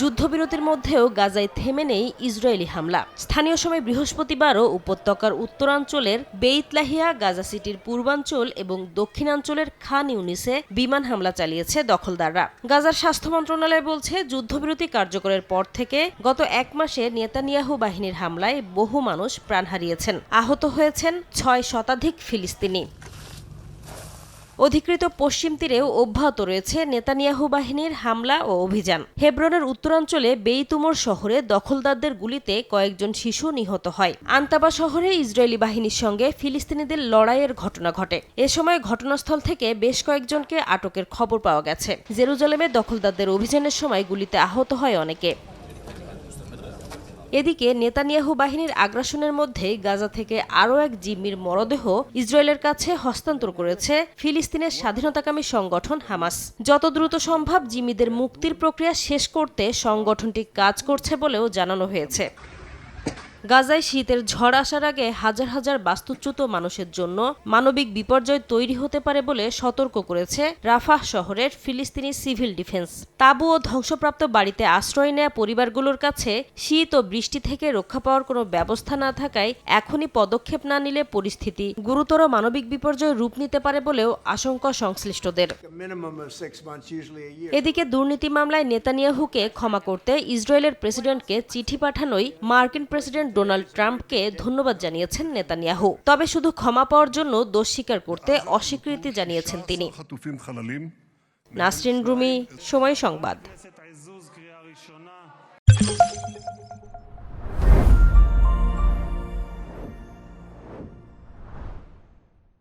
যুদ্ধবিরতির মধ্যেও গাজায় থেমে নেই ইসরায়েলি হামলা। স্থানীয় সময় বৃহস্পতিবারও উপত্যকার উত্তরাঞ্চলের বেইতলাহিয়া, গাজা সিটির পূর্বাঞ্চল এবং দক্ষিণাঞ্চলের খান ইউনিসে বিমান হামলা চালিয়েছে দখলদাররা। গাজার স্বাস্থ্য মন্ত্রণালয় বলছে, যুদ্ধবিরতি কার্যকরের পর থেকে গত এক মাসে নেতানিয়াহু বাহিনীর হামলায় বহু মানুষ প্রাণ হারিয়েছেন। আহত হয়েছেন ছয় শতাধিক ফিলিস্তিনি। অধিকৃত পশ্চিম তীরেও অব্যাহত রয়েছে নেতানিয়াহু বাহিনীর হামলা ও অভিযান। হেব্রনের উত্তরাঞ্চলে বেইতুমর শহরে দখলদারদের গুলিতে কয়েকজন শিশু নিহত হয়। আন্তাবা শহরে ইসরায়েলি বাহিনীর সঙ্গে ফিলিস্তিনিদের লড়াইয়ের ঘটনা ঘটে। এ সময় ঘটনাস্থল থেকে বেশ কয়েকজনকে আটকের খবর পাওয়া গেছে। জেরুজালেমে দখলদারদের অভিযানের সময় গুলিতে আহত হয় অনেকে। এদিকে নেতানিয়াহু বাহিনীর আগ্রাসনের মধ্যেই গাজা থেকে আরও এক জিম্মির মরদেহ ইসরায়েলের কাছে হস্তান্তর করেছে ফিলিস্তিনের স্বাধীনতাকামী সংগঠন হামাস। যত দ্রুত সম্ভব জিম্মিদের মুক্তির প্রক্রিয়া শেষ করতে সংগঠনটি কাজ করছে বলেও জানানো হয়েছে। গাজায় শীতের ঝড় আসার আগে হাজার হাজার বাস্তুচ্যুত মানুষের জন্য মানবিক বিপর্যয় তৈরি হতে পারে বলে সতর্ক করেছে রাফাহ শহরের ফিলিস্তিনি সিভিল ডিফেন্স তাঁবু ও ধ্বংসপ্রাপ্ত বাড়িতে আশ্রয় নেয়া পরিবারগুলোর কাছে শীত ও বৃষ্টি থেকে রক্ষা পাওয়ার কোনো ব্যবস্থা না থাকায় এখনই পদক্ষেপ না নিলে পরিস্থিতি গুরুতর মানবিক বিপর্যয় রূপ নিতে পারে বলেও আশঙ্কা সংশ্লিষ্টদের. এদিকে দুর্নীতি মামলায় নেতানিয়াহুকে ক্ষমা করতে ইসরায়েলের প্রেসিডেন্টকে চিঠি পাঠানোই মার্কিন প্রেসিডেন্ট ডোনাল্ড ট্রাম্পকে ধন্যবাদ জানিয়েছেন নেতানিয়াহু। তবে শুধু ক্ষমা পাওয়ার জন্য দোষ স্বীকার করতে অস্বীকৃতি জানিয়েছেন তিনি। নাসরিন রুমি, সময় সংবাদ।